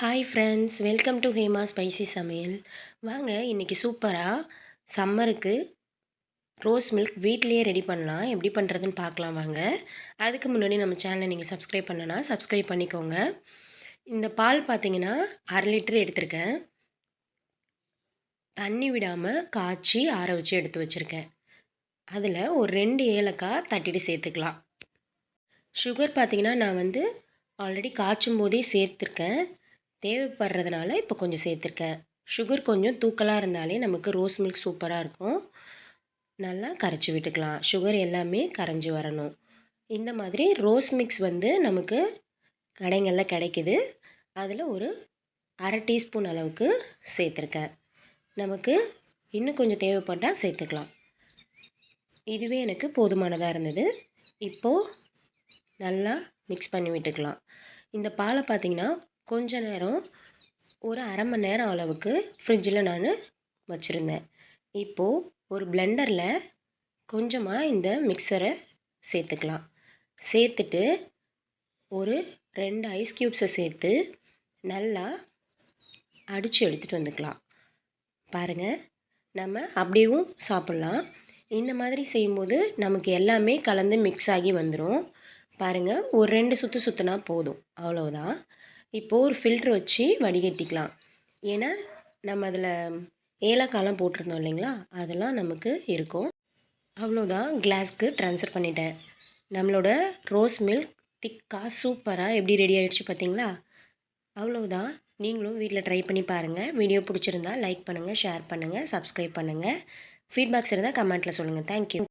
Hi friends welcome to Hema spicy சமையல் வாங்க இன்றைக்கி சூப்பராக சம்மருக்கு ரோஸ் மில்க் வீட்லேயே ரெடி பண்ணலாம். எப்படி பண்ணுறதுன்னு பார்க்கலாம் வாங்க. அதுக்கு முன்னாடி நம்ம சேனலை நீங்கள் சப்ஸ்கிரைப் பண்ணனா சப்ஸ்கிரைப் பண்ணிக்கோங்க. இந்த பால் பார்த்தீங்கன்னா அரை லிட்டர் எடுத்திருக்கேன். தண்ணி விடாமல் காய்ச்சி ஆற வச்சு எடுத்து வச்சுருக்கேன். அதில் ஒரு ரெண்டு ஏலக்காய் தட்டிட்டு சேர்த்துக்கலாம். சுகர் பார்த்திங்கன்னா நான் வந்து ஆல்ரெடி காய்ச்சும் போதே சேர்த்துருக்கேன். தேவைப்படுறதுனால இப்போ கொஞ்சம் சேர்த்துருக்கேன். சுகர் கொஞ்சம் தூக்கலாக இருந்தாலே நமக்கு ரோஸ் மில்க் சூப்பராக இருக்கும். நல்லா கரைச்சி விட்டுக்கலாம். சுகர் எல்லாமே கரைஞ்சி வரணும். இந்த மாதிரி ரோஸ் மிக்ஸ் வந்து நமக்கு கடைங்களில் கிடைக்கிது. அதில் ஒரு அரை டீஸ்பூன் அளவுக்கு சேர்த்துருக்கேன். நமக்கு இன்னும் கொஞ்சம் தேவைப்பட்டால் சேர்த்துக்கலாம். இதுவே எனக்கு போதுமானதாக இருந்தது. இப்போது நல்லா மிக்ஸ் பண்ணி விட்டுக்கலாம். இந்த பாலை பார்த்திங்கன்னா கொஞ்ச நேரம் ஒரு அரை மணி நேரம் அளவுக்கு ஃப்ரிட்ஜில் நான் வச்சுருந்தேன். இப்போது ஒரு பிளெண்டரில் கொஞ்சமாக இந்த மிக்சரை சேர்த்துக்கலாம். சேர்த்துட்டு ஒரு ரெண்டு ஐஸ் க்யூப்ஸை சேர்த்து நல்லா அடித்து எடுத்துகிட்டு வந்துக்கலாம். பாருங்கள் நம்ம அப்படியும் சாப்பிட்லாம். இந்த மாதிரி செய்யும்போது நமக்கு எல்லாமே கலந்து மிக்ஸ் ஆகி வந்துடும் பாருங்கள் ஒரு ரெண்டு சுற்று சுற்றினா போதும். அவ்வளோதான் இப்போது ஒரு ஃபில்ட்ரு வச்சு வடிகட்டிக்கலாம். ஏன்னா நம்ம அதில் ஏலக்காயெலாம் போட்டிருந்தோம் இல்லைங்களா? அதெல்லாம் நமக்கு இருக்கும். அவ்வளோதான் கிளாஸ்க்கு ட்ரான்ஸ்ஃபர் பண்ணிட்டேன். நம்மளோட ரோஸ் மில்க் திக்காக சூப்பராக எப்படி ரெடி ஆகிடுச்சு பார்த்தீங்களா? அவ்வளோதான் நீங்களும் வீட்டில் ட்ரை பண்ணி பாருங்கள் வீடியோ பிடிச்சிருந்தா லைக் பண்ணுங்கள் ஷேர் பண்ணுங்கள் சப்ஸ்கிரைப் பண்ணுங்கள் ஃபீட்பேக்ஸ் இருந்தால் கமெண்ட்டில் சொல்லுங்கள் தேங்க்யூ